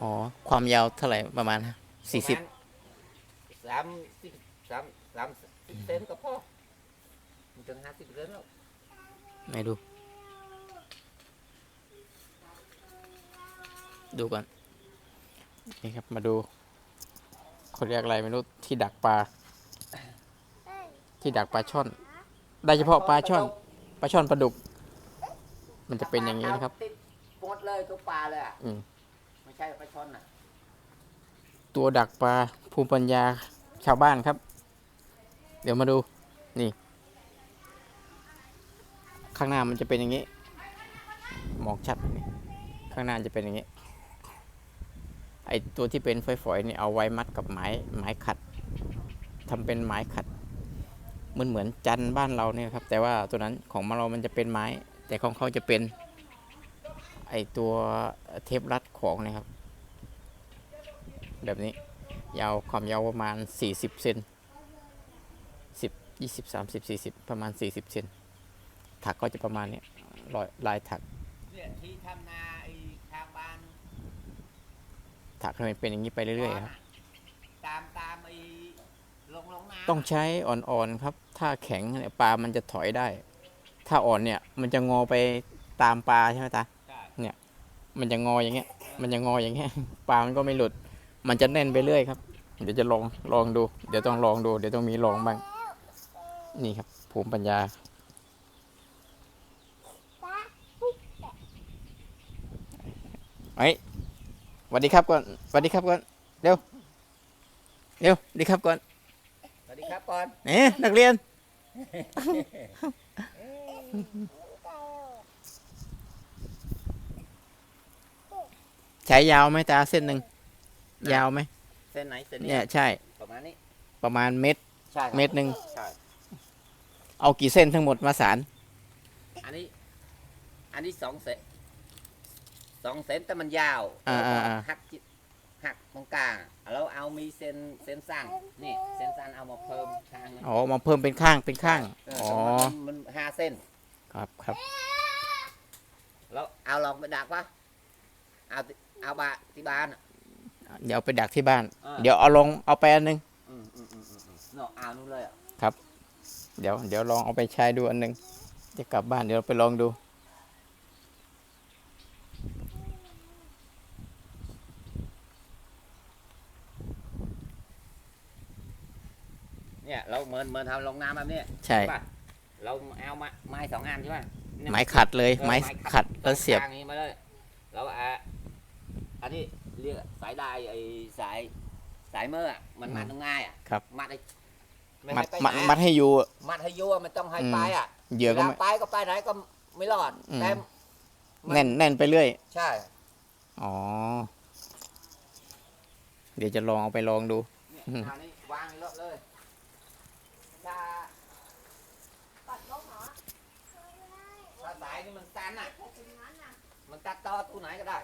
อ๋อ ความยาวเท่าไหร่ประมาณสี่สิบสามสิบสามสามสิบเซนก็พอมันถึงห้าสิบเซนแล้วไหนดู ดูก่อน นี่ครับมาดูเขาเรียกอะไรไม่รู้ที่ดักปลา ที่ดักปลาช่อน ได้เฉพาะปลาช่อน ปลาช่อนปลาดุก มันจะเป็นอย่างนี้นะครับ ติดหมดเลยทุกปลาเลยอะอืมไม่ ใช่ปลาช่อนอะ ตัวดักปลาภูมิปัญญาชาวบ้านครับ เดี๋ยวมาดูนี่ ข้างหน้ามันจะเป็นอย่างนี้มองชัดนี่ข้างหน้าจะเป็นอย่างนี้ ไอตัวที่เป็นฝอยๆนี่เอาไว้มัดกับไม้ไม้ขัดทำเป็นไม้ขัดเหมือนเหมือนจันบ้านเราเนี่ยครับ แต่ว่าตัวนั้นของเรามันจะเป็นไม้ แต่ของเขาจะเป็น ไอตัวเทปรัดของเนะครับ แบบนี้ยาวความยาวประมาณ 40เซน10 20 30 40 ประมาณ 40เซนถักก็จะประมาณเนี้ยรอยลายถักเนี่ยที่ทำนาไอ้ทางบ้านถักให้มันเป็นอย่างนี้ไปเรื่อยๆครับตามตามไอ้ลงลงน้ำต้องใช้อ่อนๆครับ ถ้าแข็งเนี่ยปลามันจะถอยได้ ถ้าอ่อนเนี่ยมันจะงอไปตามปลาใช่ไหมตาใช่ มันจะงออย่างเงี้ย มันจะงออย่างเงี้ยปลามันก็ไม่หลุด มันจะแน่นไปเรื่อยครับ เดี๋ยวจะลองลองดู เดี๋ยวต้องลองดู เดี๋ยวต้องมีลองบ้าง นี่ครับภูมิปัญญาไอ้สวัสดีครับก่อนสวัสดีครับก่อนเร็วเร็วสวัสดีครับก่อนสวัสดีครับก่อนเอ๊ะนักเรียน ใช้ยาวไหมตาเส้นหนึ่งยาวไหมเส้นไหนเส้นนี้เนี่ยใช่ประมาณนี้ประมาณเม็ดใช่ครับเม็ดหนึ่งใช่เอากี่เส้นทั้งหมดมาสารอันนี้ อันนี้สองเซนสองเซนแต่มันยาวอ่าแล้วก็อ่าอ่าหักจิหักตรงกลางแล้วเอามีเส้นเส้นสั้นนี่เส้นสั้นเอามาเพิ่มข้างหนึ่งอ๋อมาเพิ่มเป็นข้างเป็นข้างเอออ๋อมันมันห้าเส้น ครับครับแล้วเอาลองไปดักปะ เอาที่เอาบาที่บ้านอะ เดี๋ยวเอาไปดักที่บ้าน อ่า เดี๋ยวเอาลงเอาไปอันหนึง อืมอืมอืมอืมอืมเนาะเอานู่นเลยอะเดี๋ยวเดี๋ยวลองเอาไปใช้ดูอันหนึง จะกลับบ้านเดี๋ยวไปลองดู เนี่ยเราเหมือนเหมือนทำลงน้ำแบบนี้ใช่ป่ะเราเอาไม้ไม้สองอันใช่ไหมเนี่ยไม้ขัดเลย เออไม้ขัดแล้วเสียบตรงกลางนี้มาเลยแล้วอะอั นนี้เรียกสายได้ไอ้สายสายเมื่ออะมันมัดง่ายอะครับ มัดไอ้ไม่มัให้ดไปมัดไหนมัดให้อยู่ มัดให้อยั่วมันต้องให้อืม ไปอะเหยื่อก็วลาไม่ไปก็ไปไหนก็ไม่รอดอืม แต่แน่นแน่นไปเรื่อย ใช่ อ๋อ เดี๋ยวจะลองเอาไปลองดู เนี่ยอืม อันนี้วางในรถเลยถ้าถ้าสายนี่มันตันอะ มันตัดต่อตู้ไหนก็ได้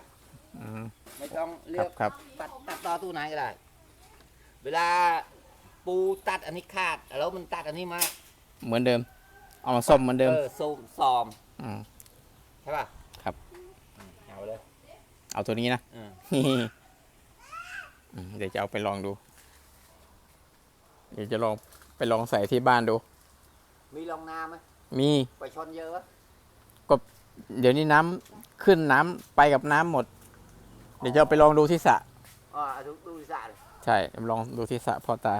อืม ไม่ต้องเลืครัอบกครับ ตัดตัดต่อตู้ไหนก็ได้ เวลาปูตัดอันนี้ขาด แล้วมันตัดอันนี้มาเหมือนเดิม เอามาซ่อมเหมือนเดิมเออซูมซอมอืม ใช่ป่ะครับ อืมเอาเลยเอาตัวนี้นะ อืมอืมเดี๋ยวจะเอาไปลองดู เดี๋ยวจะลองไปลองใส่ที่บ้านดู มีลองน้ำไหมมี ไปชนเยอะวะ เดี๋ยวนี้น้ำขึ้นน้ำไปกับน้ำหมด เดี๋ยวจะเอาไปลองดูที่สระ อ๋อดูดูสระเลย ใช่ลองดูที่สระพ่อตาอ